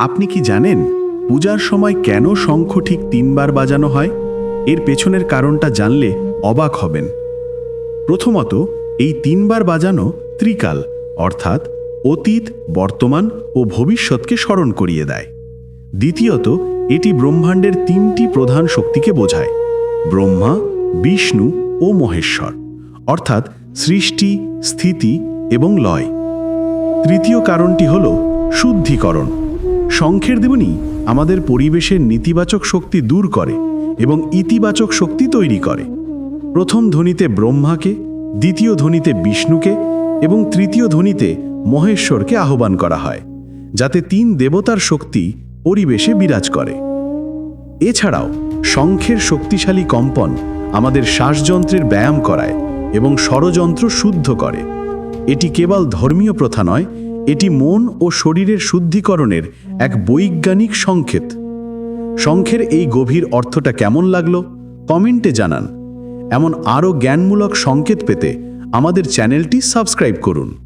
আপনি কি জানেন পূজার সময় কেন শঙ্খ ঠিক তিনবার বাজানো হয়? এর পেছনের কারণটা জানলে অবাক হবেন। প্রথমত, এই তিনবার বাজানো ত্রিকাল, অর্থাৎ অতীত, বর্তমান ও ভবিষ্যৎকে স্মরণ করিয়ে দেয়। দ্বিতীয়ত, এটি ব্রহ্মাণ্ডের তিনটি প্রধান শক্তিকে বোঝায়, ব্রহ্মা, বিষ্ণু ও মহেশ্বর, অর্থাৎ সৃষ্টি, স্থিতি এবং লয়। তৃতীয় কারণটি হল শুদ্ধিকরণ শঙ্খের দেবনী আমাদের পরিবেশের নেতিবাচক শক্তি দূর করে এবং ইতিবাচক শক্তি তৈরি করে। প্রথম ধ্বনিতে ব্রহ্মাকে, দ্বিতীয় ধ্বনিতে বিষ্ণুকে এবং তৃতীয় ধ্বনিতে মহেশ্বরকে আহ্বান করা হয়, যাতে তিন দেবতার শক্তি পরিবেশে বিরাজ করে। এছাড়াও, শঙ্খের শক্তিশালী কম্পন আমাদের শ্বাসযন্ত্রের ব্যায়াম করায় এবং ষড়যন্ত্র শুদ্ধ করে। এটি কেবল ধর্মীয় প্রথা নয় এটি মন ও শরীরের শুদ্ধিকরণের এক বৈজ্ঞানিক সংকেত। শঙ্খের এই গভীর অর্থটা কেমন লাগল কমেন্টে জানান। এমন আরও জ্ঞানমূলক সংকেত পেতে আমাদের চ্যানেলটি সাবস্ক্রাইব করুন।